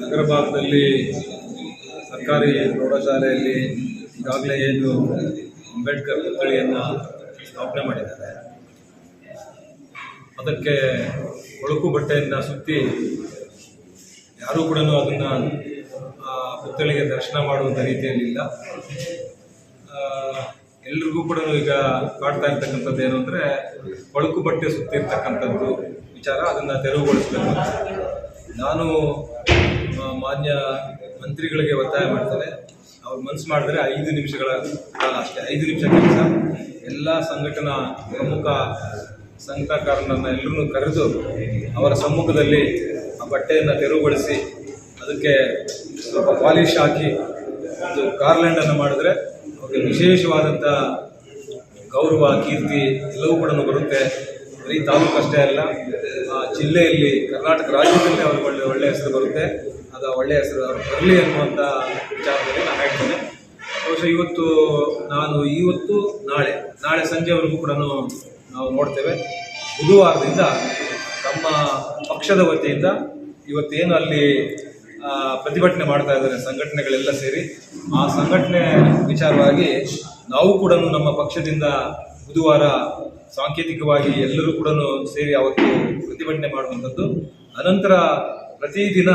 ನಗರ ಭಾಗದಲ್ಲಿ ಸರ್ಕಾರಿ ಪ್ರೌಢಶಾಲೆಯಲ್ಲಿ ಈಗಾಗಲೇ ಏನು ಅಂಬೇಡ್ಕರ್ ಪುತ್ಥಳಿಯನ್ನು ಸ್ಥಾಪನೆ ಮಾಡಿದ್ದಾರೆ ಅದಕ್ಕೆ ಕೊಳಕು ಬಟ್ಟೆಯನ್ನು ಸುತ್ತಿ ಯಾರೂ ಕೂಡ ಅದನ್ನು ಪುತ್ಥಳಿಗೆ ದರ್ಶನ ಮಾಡುವಂಥ ರೀತಿಯಲ್ಲಿಲ್ಲ ಎಲ್ರಿಗೂ ಕೂಡ ಈಗ ಕಾಡ್ತಾ ಇರ್ತಕ್ಕಂಥದ್ದು ಏನು ಅಂದರೆ ಕೊಳಕು ಬಟ್ಟೆ ಸುತ್ತಿರ್ತಕ್ಕಂಥದ್ದು ವಿಚಾರ, ಅದನ್ನು ತೆರವುಗೊಳಿಸಬೇಕು. ನಾನು ಮಾನ್ಯ ಮಂತ್ರಿಗಳಿಗೆ ಒತ್ತಾಯ ಮಾಡ್ತೇನೆ. ಅವ್ರು ಮನಸ್ಸು ಮಾಡಿದ್ರೆ ಐದು ನಿಮಿಷಗಳ ಕಾಲ ಅಷ್ಟೇ. ಐದು ನಿಮಿಷ ಕೆಲಸ. ಎಲ್ಲ ಸಂಘಟನಾ ಪ್ರಮುಖ ಸಂಘಕಾರರನ್ನ ಎಲ್ಲರೂ ಕರೆದು ಅವರ ಸಮ್ಮುಖದಲ್ಲಿ ಆ ಬಟ್ಟೆಯನ್ನು ತೆರವುಗೊಳಿಸಿ ಅದಕ್ಕೆ ಸ್ವಲ್ಪ ಪಾಲಿಶ್ ಹಾಕಿ ಒಂದು ಗಾರ್ಲ್ಯಾಂಡನ್ನು ಮಾಡಿದ್ರೆ ಅವ್ರಿಗೆ ವಿಶೇಷವಾದಂಥ ಗೌರವ, ಕೀರ್ತಿ ಎಲ್ಲವೂ ಕೂಡ ಬರುತ್ತೆ. ಬರೀ ತಾಲೂಕು ಅಷ್ಟೇ ಅಲ್ಲ ಜಿಲ್ಲೆಯಲ್ಲಿ, ಕರ್ನಾಟಕ ರಾಜ್ಯದಲ್ಲಿ ಅವ್ರಿಗೆ ಒಳ್ಳೆ ಒಳ್ಳೆಯ ಹೆಸರು ಬರುತ್ತೆ. ಅದು ಒಳ್ಳೆಯ ಹೆಸರು ಅವ್ರಿಗೆ ಬರಲಿ ಅನ್ನುವಂಥ ವಿಚಾರದಲ್ಲಿ ನಾನು ಹೇಳ್ತೇನೆ. ಬಹುಶಃ ಇವತ್ತು ನಾನು ಇವತ್ತು ನಾಳೆ ನಾಳೆ ಸಂಜೆವರೆಗೂ ಕೂಡ ನಾವು ನೋಡ್ತೇವೆ. ಬುಧವಾರದಿಂದ ನಮ್ಮ ಪಕ್ಷದ ವತಿಯಿಂದ ಇವತ್ತೇನು ಅಲ್ಲಿ ಪ್ರತಿಭಟನೆ ಮಾಡ್ತಾ ಇದ್ದಾರೆ ಸಂಘಟನೆಗಳೆಲ್ಲ ಸೇರಿ, ಆ ಸಂಘಟನೆ ವಿಚಾರವಾಗಿ ನಾವು ಕೂಡ ನಮ್ಮ ಪಕ್ಷದಿಂದ ಬುಧವಾರ ಸಾಂಕೇತಿಕವಾಗಿ ಎಲ್ಲರೂ ಕೂಡ ಸೇರಿ ಅವತ್ತು ಪ್ರತಿಭಟನೆ ಮಾಡುವಂಥದ್ದು. ಅನಂತರ ಪ್ರತಿದಿನ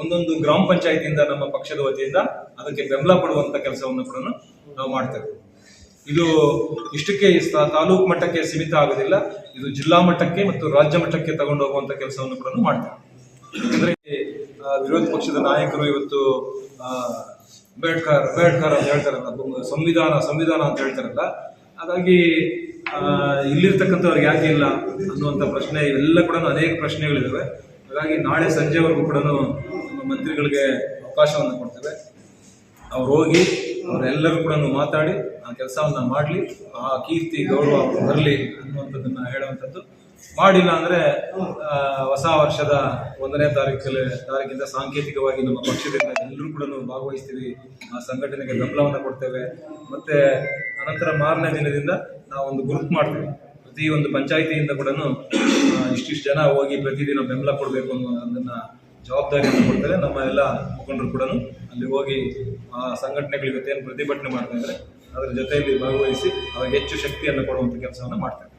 ಒಂದೊಂದು ಗ್ರಾಮ ಪಂಚಾಯತಿಯಿಂದ ನಮ್ಮ ಪಕ್ಷದ ವತಿಯಿಂದ ಅದಕ್ಕೆ ಬೆಂಬಲ ಕೊಡುವಂಥ ಕೆಲಸವನ್ನು ಕೂಡ ನಾವು ಮಾಡ್ತೇವೆ ಇದು ಇಷ್ಟಕ್ಕೆ ತಾಲೂಕು ಮಟ್ಟಕ್ಕೆ ಸೀಮಿತ ಆಗೋದಿಲ್ಲ. ಇದು ಜಿಲ್ಲಾ ಮಟ್ಟಕ್ಕೆ ಮತ್ತು ರಾಜ್ಯ ಮಟ್ಟಕ್ಕೆ ತಗೊಂಡು ಹೋಗುವಂಥ ಕೆಲಸವನ್ನು ಕೂಡ ಮಾಡ್ತೇವೆ ಅಂದರೆ ವಿರೋಧ ಪಕ್ಷದ ನಾಯಕರು ಇವತ್ತು ಅಂಬೇಡ್ಕರ್ ಅಂಬೇಡ್ಕರ್ ಅಂತ ಹೇಳ್ತಾರಲ್ಲ, ಸಂವಿಧಾನ ಸಂವಿಧಾನ ಅಂತ ಹೇಳ್ತಾರಲ್ಲ ಹಾಗಾಗಿ ಇಲ್ಲಿರ್ತಕ್ಕಂಥವ್ರಿಗೆ ಯಾಕೆ ಇಲ್ಲ ಅನ್ನುವಂಥ ಪ್ರಶ್ನೆ, ಇವೆಲ್ಲ ಕೂಡ ಅನೇಕ ಪ್ರಶ್ನೆಗಳಿದ್ದಾವೆ ಹಾಗಾಗಿ ನಾಳೆ ಸಂಜೆವರೆಗೂ ಕೂಡ ನಮ್ಮ ಮಂತ್ರಿಗಳಿಗೆ ಅವಕಾಶವನ್ನು ಕೊಡ್ತೇವೆ. ಅವ್ರು ಹೋಗಿ, ಅವರೆಲ್ಲರೂ ಕೂಡ ಮಾತಾಡಿ, ಆ ಕೆಲಸವನ್ನು ಮಾಡಲಿ, ಆ ಕೀರ್ತಿ, ಗೌರವ ಬರಲಿ ಅನ್ನುವಂಥದ್ದನ್ನು ಹೇಳುವಂಥದ್ದು. ಮಾಡಿಲ್ಲ ಅಂದರೆ ಹೊಸ ವರ್ಷದ ಒಂದನೇ ತಾರೀಕಲ್ಲಿ, ತಾರೀಕಿಂದ ಸಾಂಕೇತಿಕವಾಗಿ ನಮ್ಮ ಪಕ್ಷದಿಂದ ಎಲ್ಲರೂ ಕೂಡ ಭಾಗವಹಿಸ್ತೀವಿ. ಆ ಸಂಘಟನೆಗೆ ಬೆಂಬಲವನ್ನು ಕೊಡ್ತೇವೆ. ಮತ್ತೆ ಅನಂತರ ಮಾರನೇ ದಿನದಿಂದ ನಾವು ಒಂದು ಗ್ರೂಪ್ ಮಾಡ್ತೀವಿ. ಪ್ರತಿ ಒಂದು ಪಂಚಾಯಿತಿಯಿಂದ ಕೂಡ ಇಷ್ಟಿಷ್ಟು ಜನ ಹೋಗಿ ಪ್ರತಿದಿನ ಬೆಂಬಲ ಕೊಡಬೇಕು ಅನ್ನುವಂಥದ್ದನ್ನ ಜವಾಬ್ದಾರಿಯನ್ನು ಕೊಡ್ತಾರೆ. ನಮ್ಮ ಎಲ್ಲ ಮುಖಂಡರು ಕೂಡ ಅಲ್ಲಿ ಹೋಗಿ ಆ ಸಂಘಟನೆಗಳಿಗೆ ಏನು ಪ್ರತಿಭಟನೆ ಮಾಡ್ತಾ ಇದ್ದಾರೆ ಅದರ ಜೊತೆಯಲ್ಲಿ ಭಾಗವಹಿಸಿ ಅವರಿಗೆ ಹೆಚ್ಚು ಶಕ್ತಿಯನ್ನು ಕೊಡುವಂಥ ಕೆಲಸವನ್ನು ಮಾಡ್ತಾರೆ.